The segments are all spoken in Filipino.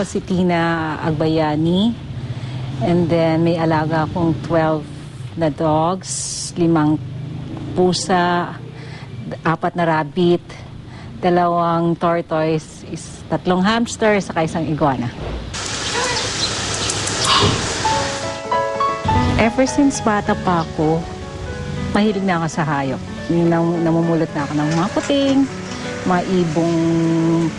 ako si Tina Agbayani. And then may alaga akong 12 na dogs, limang pusa, apat na rabbit, dalawang tortoise, is, tatlong hamster, saka isang iguana. Ever since bata pa ako, mahilig na ako sa hayop. Nam, namumulot na ako ng mga puting, mga ibong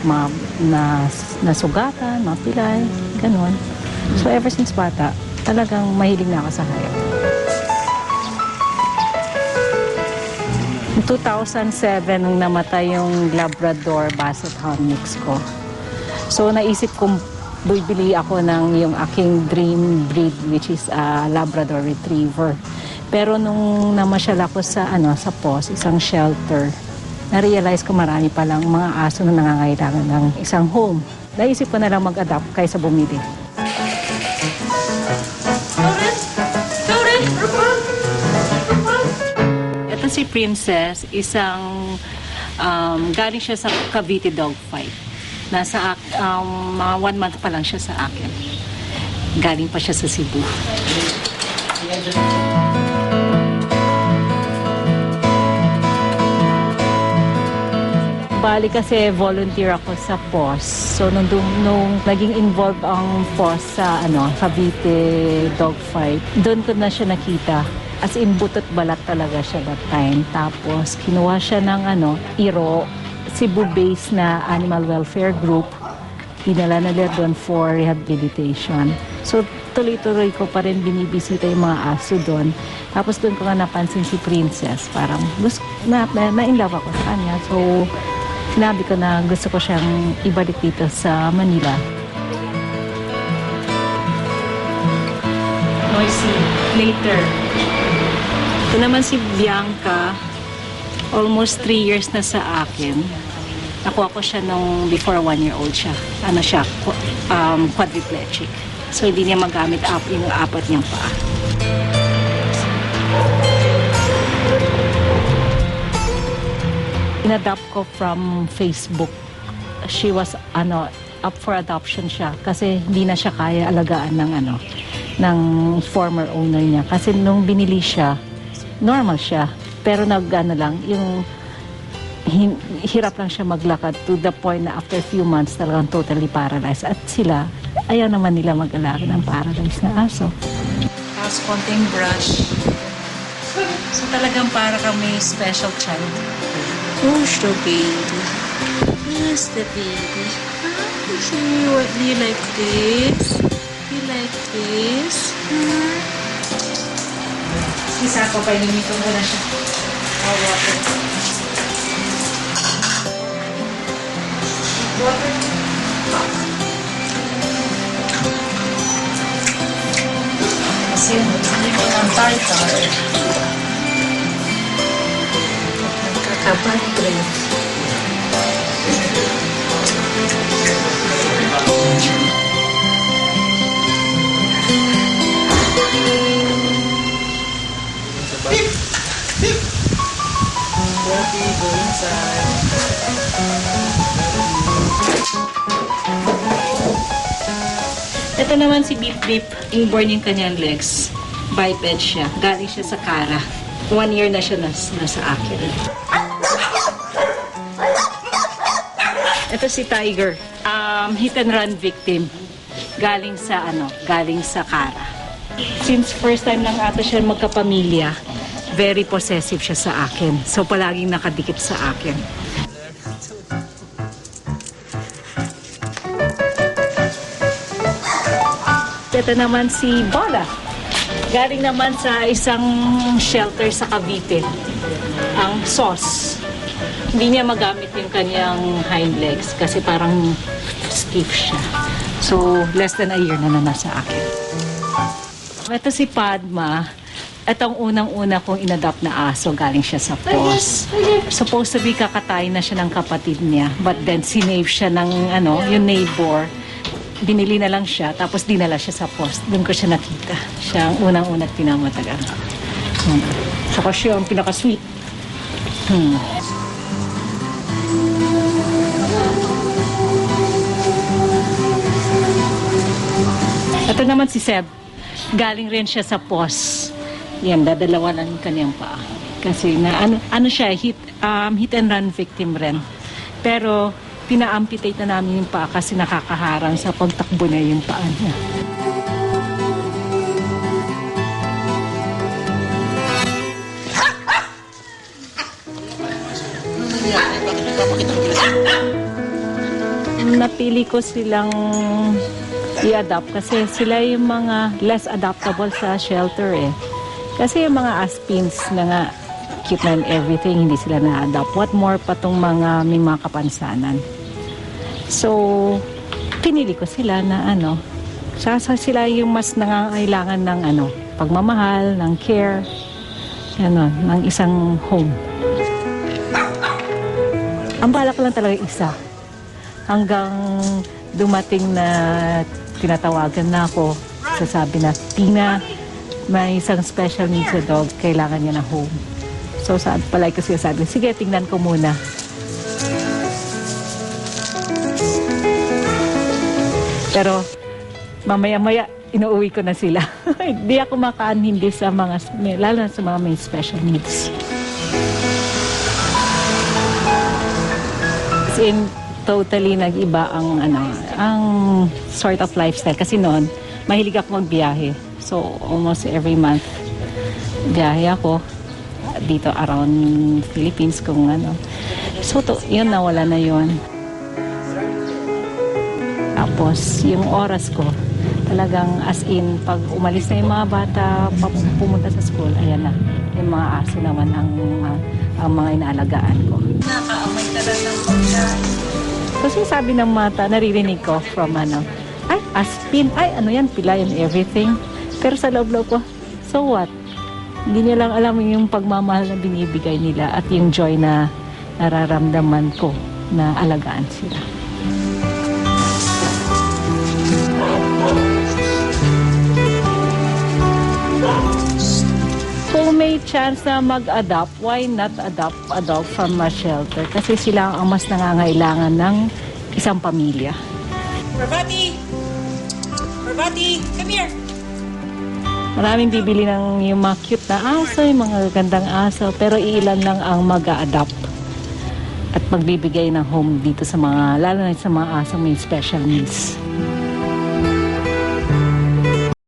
mga, na, nasugatan, mga pilay, ganun. So ever since bata, talagang mahilig na ako sa hayop. In 2007, nung namatay yung Labrador Basset Hound mix ko, so naisip kong bibili ako ng yung aking dream breed which is a Labrador Retriever. Pero nung namasyal ako sa ano sa POS, isang shelter, na-realize ko marami pa lang mga aso na nangangailangan ng isang home. Naisip ko na lang mag-adapt kaysa bumili. Ito si Princess, isang um, galing siya sa Cavite Dog Fight. Nasa ak- um, mga one month pa lang siya sa akin. Galing pa siya sa Cebu. Bali kasi volunteer ako sa POS. So nung, nung naging involved ang POS sa ano, Cavite dogfight, doon ko na siya nakita. As in butot balat talaga siya that time. Tapos kinuha siya ng ano, Iro, Cebu-based na animal welfare group. Dinala na nila doon for rehabilitation. So tuloy-tuloy ko pa rin binibisita yung mga aso doon. Tapos doon ko nga napansin si Princess. Parang gusto, na, na, na in love ako sa kanya. So sinabi ko na gusto ko siyang ibalik dito sa Manila. Noisy, later. Ito naman si Bianca, almost three years na sa akin. Nakuha ko siya nung before one year old siya. Ano siya, um, quadriplegic. So hindi niya magamit up yung apat niyang paa. Inadopt ko from Facebook. She was ano up for adoption siya. Kasi hindi na siya kaya alagaan ng ano ng former owner niya. Kasi nung binili siya normal siya. Pero nag ano lang yung hin- hirap lang siya maglakad to the point na after few months talagang totally paralyzed. At sila ayaw naman nila mag-alaga ng paralyzed na aso. Tapos konting brush. So talagang para kami special child Who's the baby? Who's the baby? Huh? What, do you like this? You like this? Huh? Isa ko pa, inumin ko muna siya. Oh, water. Water. Kasi hindi ko ng tartar. Nagkakabad trip. Ito naman si Beep Beep. Inborn yung kanyang legs. Biped siya. Galing siya sa Kara. One year na siya nas, nasa akin. Ito si Tiger. Um, hit and run victim. Galing sa ano, galing sa Kara. Since first time lang ata siya magkapamilya, very possessive siya sa akin. So palaging nakadikit sa akin. Ito naman si Bola. Galing naman sa isang shelter sa Cavite. Ang sauce. Hindi niya magamit yung kanyang hind legs kasi parang stiff siya. So, less than a year na na nasa akin. Ito si Padma. Ito ang unang-una kong inadopt na aso. Galing siya sa POS. Supposed to be kakatay na siya ng kapatid niya. But then, sinave siya ng ano, yung neighbor binili na lang siya, tapos dinala siya sa post. Doon ko siya nakita. Siya ang unang-unang pinamatagan. Hmm. Saka siya ang pinaka-sweet. Hmm. Ito naman si Seb. Galing rin siya sa POS. Yan, dadalawa lang yung kanyang paa. Kasi na ano, ano siya, hit, um, hit and run victim rin. Pero pina-amputate na namin yung paa kasi nakakaharang sa pagtakbo niya yung paa niya. Napili ko silang i-adapt kasi sila yung mga less adaptable sa shelter eh. Kasi yung mga aspins na nga cute na everything, hindi sila na-adapt. What more pa tong mga may mga kapansanan. So, pinili ko sila na ano, sasa sila yung mas nangangailangan ng ano, pagmamahal, ng care, ano, ng isang home. Ang balak lang talaga isa. Hanggang dumating na tinatawagan na ako, sasabi na, Tina, may isang special needs na dog, kailangan niya ng home. So, sa palay ko siya sabi, sige, tingnan ko muna. Pero, mamaya-maya, inuuwi ko na sila. Hindi ako makaan hindi sa mga, lalo na sa mga may special needs. As in, totally nag-iba ang ano, ang sort of lifestyle kasi noon mahilig ako magbiyahe. So almost every month biyahe ako dito around Philippines kung ano. So to, yun nawala na yun. Tapos yung oras ko talagang as in pag umalis na yung mga bata pumunta sa school ayan na yung mga aso naman ang, ang mga inaalagaan ko. Nakaamoy talaga ng kasi sabi ng mata, naririnig ko from ano, ay, aspin, ay, ano yan, pila and everything. Pero sa loob-loob ko, so what? Hindi niya lang alam yung pagmamahal na binibigay nila at yung joy na nararamdaman ko na alagaan sila. Chance na mag-adopt, why not adopt a dog from a shelter? Kasi sila ang mas nangangailangan ng isang pamilya. Parvati! Parvati, come here! Maraming bibili ng yung mga cute na aso, yung mga gandang aso, pero ilan lang ang mag-a-adopt at magbibigay ng home dito sa mga, lalo na sa mga aso may special needs.